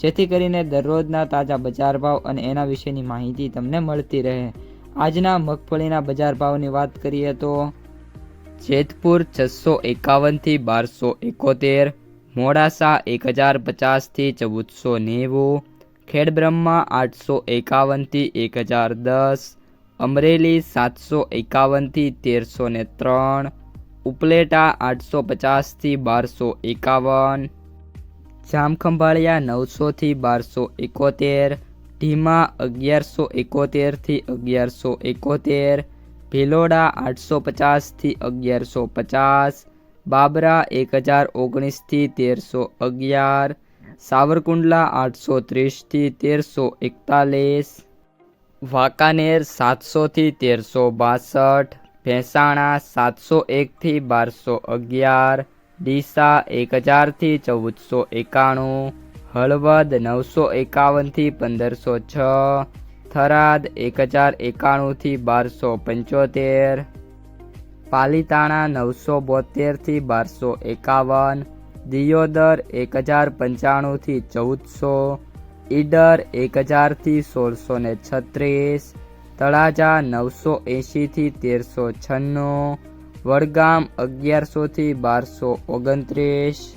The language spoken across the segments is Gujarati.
જેથી કરીને દરરોજના તાજા બજાર ભાવ અને એના વિશેની માહિતી તમને મળતી રહે. આજના મગફળીના બજાર ભાવની વાત કરીએ તો જેતપુર છસો એકાવનથી બારસો એકોતેર, મોડાસા એક હજાર પચાસથી ચૌદસો નેવું, ખેડબ્રહ્મા આઠસો એકાવનથી એક હજાર દસ, અમરેલી સાતસો એકાવનથી તેરસો ને ત્રણ, ઉપલેટા આઠસો પચાસથી બારસો એકાવન જામખંભાળિયા નવસોથી બારસો એકોતેર, ઢીમા અગિયારસો એકોતેરથી અગિયારસો એકોતેર, ભિલોડા આઠસો પચાસથી અગિયારસો પચાસ, બાબરા એક હજાર ઓગણીસથી તેરસો અગિયાર, સાવરકુંડલા આઠસો ત્રીસથી તેરસો એકતાલીસ, વાંકાનેર સાતસોથી તેરસો બાસઠ, ભેંસાણા સાતસો એકથી બારસો અગિયાર ડીસા એક હજારથી ચૌદસો એકાણું, હળવદ નવસો એકાવનથી પંદરસો છ, થરાદ એક હજાર એકાણુંથી બારસો પંચોતેર, પાલીતાણા નવસો બોતેરથી બારસો એકાવન, દિયોદર એક હજાર પંચાણુંથી ચૌદસો, ઈડર એક હજારથી સોળસો ને છત્રીસ, તળાજા નવસો એંશીથી તેરસો છન્નું વડગામ અગિયારસોથી બારસો ઓગણત્રીસ.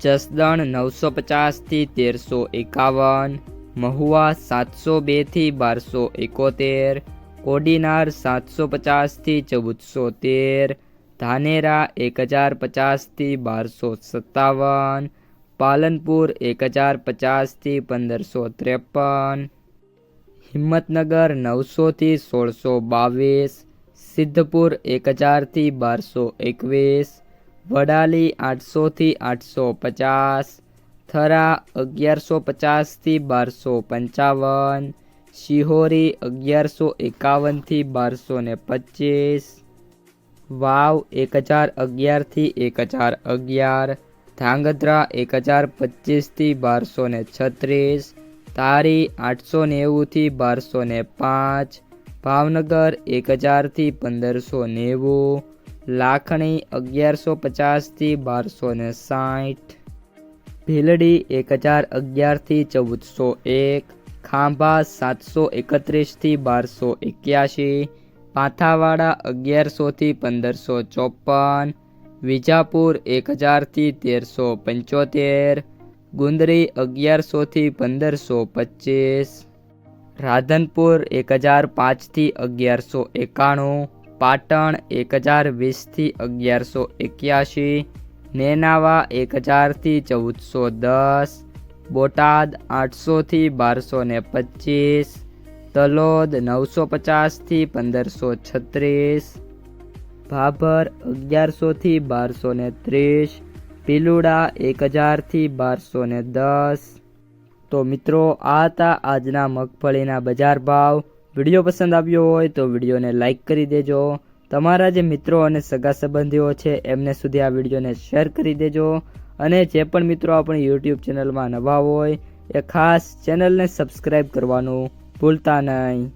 જસદણ નવસો પચાસથી તેરસો એકાવન. મહુવા સાતસો બેથી બારસો એકોતેર. કોડીનાર સાતસો પચાસથી ચૌદસો તેર. ધાનેરા એક હજાર પચાસથી બારસો સત્તાવન. પાલનપુર એક હજાર પચાસથી પંદરસો ત્રેપન. હિંમતનગર નવસોથી સોળસો બાવીસ. સિદ્ધપુર એક હજારથી બારસો એકવીસ, વડાલી આઠસોથી આઠસો પચાસ થરા અગિયારસો પચાસથી બારસો પંચાવન શિહોરી અગિયારસો એકાવનથી બારસો ને પચીસ, વાવ એક હજાર અગિયારથી એક હજાર અગિયાર ધાંગધ્રા એક હજાર પચીસથી બારસો ને છત્રીસ, તારી આઠસો નેવુંથી બારસો ને પાંચ ભાવનગર એક હજારથી પંદરસો નેવું, લાખણી અગિયારસો પચાસથી બારસો ને સાઠ ભીલડી એક હજાર અગિયારથી ચૌદસો એક, ખાંભા સાતસો એકત્રીસથી બારસો એક્યાસી પાથાવાડા અગિયારસોથી પંદરસો ચોપન વિજાપુર એક હજારથી તેરસો પંચોતેર, ગુંદરી અગિયારસોથી પંદરસો પચીસ રાધનપુર એક હજાર પાંચથી અગિયારસો એકાણું, પાટણ એક હજાર વીસથી અગિયારસો એક્યાસી નેનાવા એક હજારથી ચૌદસો દસ, બોટાદ આઠસોથી બારસો ને પચીસ, તલોદ નવસો પચાસથી પંદરસો છત્રીસ, ભાભર અગિયારસોથી બારસો ને ત્રીસ, પીલુડા એક હજારથી બારસો ને દસ તો મિત્રો, આ હતા આજના મગફળીના બજાર ભાવ. વીડિયો પસંદ આવ્યો હોય તો વિડીયોને લાઇક કરી દેજો. તમારા જે મિત્રો અને સગા સંબંધીઓ છે, એમને સુધી આ વિડીયોને શેર કરી દેજો. અને જે પણ મિત્રો આપણી યુટ્યુબ ચેનલમાં નવા હોય, એ ખાસ ચેનલને સબસ્ક્રાઈબ કરવાનું ભૂલતા નહીં.